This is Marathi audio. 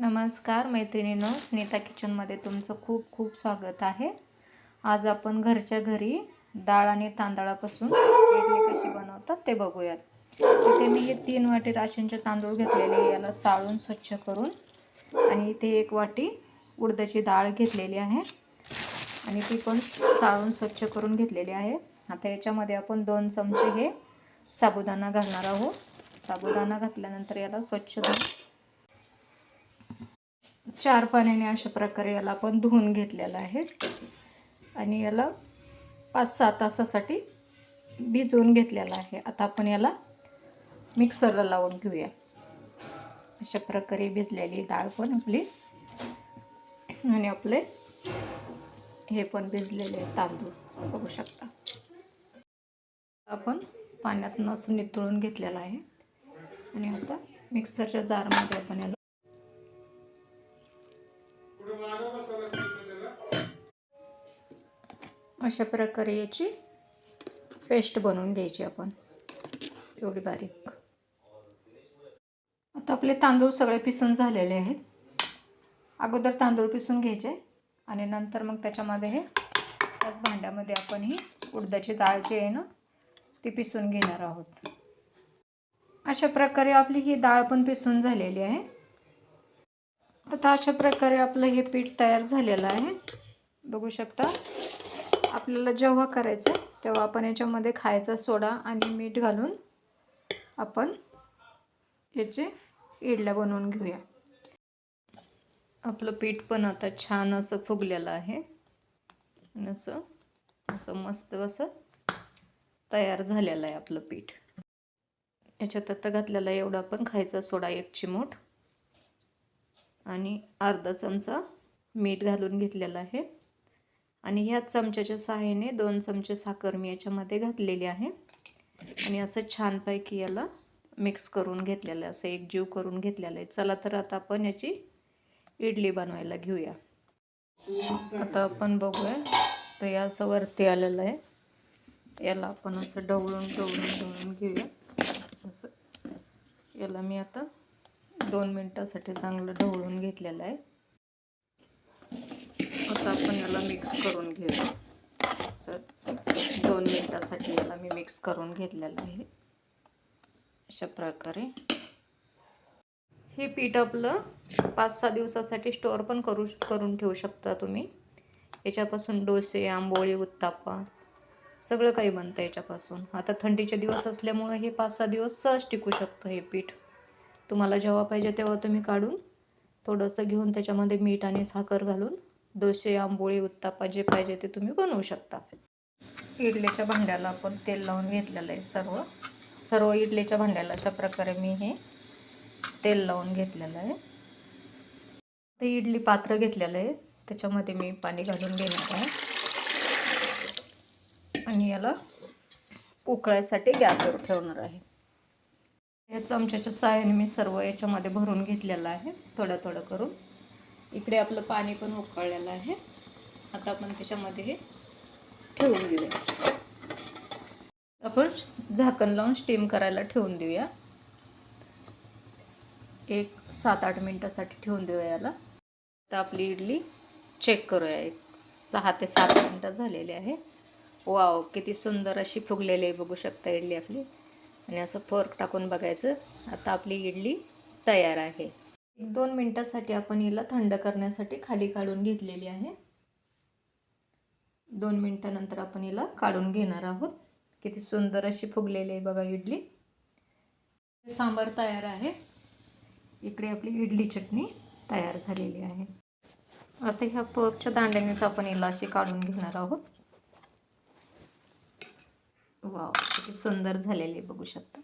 नमस्कार मैत्रिणीनो स्नेता किचनमध्ये तुमचं खूप खूप स्वागत आहे. आज आपण घरच्या घरी डाळ आणि तांदळापासून इडली कशी बनवतात ते बघूयात. तिथे मी हे तीन वाटी राशनचे तांदूळ घेतलेले याला चाळून स्वच्छ करून आणि इथे एक वाटी उडदाची डाळ घेतलेली आहे. आणि ती पण चाळून स्वच्छ करून घेतलेली आहे. आता याच्यामध्ये आपण दोन चमचे हे साबुदाणा घालणार आहोत. साबुदाणा घातल्यानंतर याला स्वच्छ धुवून चार पाण्याने अशा प्रकारे याला आपण धुवून घेतलेलं आहे. आणि याला पाच सहा तासासाठी भिजवून घेतलेला आहे. आता आपण याला मिक्सरला लावून घेऊया. अशा प्रकारे भिजलेली डाळ पण आपली आणि आपले हे पण भिजलेले तांदूळ. बघू शकता. आपण पाण्यात नस नितळून घेतलेला आहे. आणि आता मिक्सरच्या जारमध्ये आपण याला अशा प्रकारे याची पेस्ट बनवून घ्यायची आपण. एवढी बारीक. आता आपले तांदूळ सगळे पिसून झालेले आहेत. अगोदर तांदूळ पिसून घ्यायचे आणि नंतर मग त्याच्यामध्ये हे त्याच भांड्यामध्ये आपण ही उडदाची डाळ जी आहे ना ती पिसून घेणार आहोत. अशा प्रकारे आपली ही डाळ पण पिसून झालेली आहे. आता अशा प्रकारे आपलं हे पीठ तयार झालेलं आहे. बघू शकता. आपल्याला जेव्हा करायचं आहे तेव्हा आपण याच्यामध्ये खायचा सोडा आणि मीठ घालून आपण याचे इडल्या बनवून घेऊया. आपलं पीठ पण आता छान असं फुगलेलं आहे. असं असं मस्त असं तयार झालेलं आहे आपलं पीठ. याच्यात आता घातलेला एवढा पण खायचा सोडा एक चिमूट. आणि अर्धा चमचा मीठ घालून घेतलेला आहे. आणि ह्याच चमच्याच्या सहाय्याने दोन चमचे साखर मी याच्यामध्ये घातलेली आहे. आणि असं छानपैकी याला मिक्स करून घेतलेलं आहे. असं एक जीव करून घेतलेलं आहे. चला तर आता आपण याची इडली बनवायला घेऊया. आता आपण बघूया. तर या असं वरती आलेलं आहे. याला आपण असं ढवळून ढवळून ढवळून घेऊया. असं. याला मी आता दोन मिनटासाठी चांगलं ढवळून घेतलेलं आहे. आता आपण याला मिक्स करून घेऊया. असं दोन मिनटासाठी याला मी मिक्स करून घेतलेलं आहे. अशा प्रकारे. हे पीठ आपलं पाच सहा दिवसासाठी स्टोअर पण करू करून ठेवू शकता तुम्ही. याच्यापासून डोसे आंबोळी उत्तापा सगळं काही बनतं याच्यापासून. आता थंडीचे दिवस असल्यामुळं हे पाच सहा दिवस सहज टिकू शकतं हे पीठ. तुम्हाला जेव्हा पाहिजे तेव्हा तुम्ही काढून थोडंसं घेऊन त्याच्यामध्ये मीठ आणि साखर घालून दोसे आंबोळी उत्तापा जे पाहिजे ते तुम्ही बनवू शकता. इडलीच्या भांड्याला आपण तेल लावून घेतलेलं आहे सर्व. सर्व इडलीच्या भांड्याला अशा प्रकारे मी हे तेल लावून घेतलेलं आहे. ते इडली पात्र घेतलेलं आहे. त्याच्यामध्ये मी पाणी घालून घेणार आहे. आणि याला उकळायसाठी गॅसवर ठेवणार आहे. या चमच्याच्या साह्याने मी सर्व याच्यामध्ये भरून घेतलेलं आहे. थोडं थोडं करून. इकडे आपलं पाणी पण उकळलेलं आहे. आता आपण त्याच्यामध्ये हे ठेवून देऊया आपण झाकण लावून स्टीम करायला ठेवून देऊया. एक सात आठ मिनटासाठी ठेवून देऊया याला. आता आपली इडली चेक करूया. एक सहा ते सात मिनटं झालेली आहे. वाव किती सुंदर अशी फुगलेली आहे. बघू शकता इडली आपली. आणि असं फोर्क टाकून बघायचं. आता आपली इडली तयार आहे. एक दोन मिनटासाठी आपण हिला थंड करण्यासाठी खाली काढून घेतलेली आहे. दोन मिनटानंतर आपण हिला काढून घेणार आहोत. किती सुंदर अशी फुगलेली आहे बघा इडली. सांबार तयार आहे. इकडे आपली इडली चटणी तयार झालेली आहे. आता ह्या पर्कच्या दांड्यानेच आपण हिला अशी काढून घेणार आहोत. वाव किती सुंदर झालेली बघू शकता.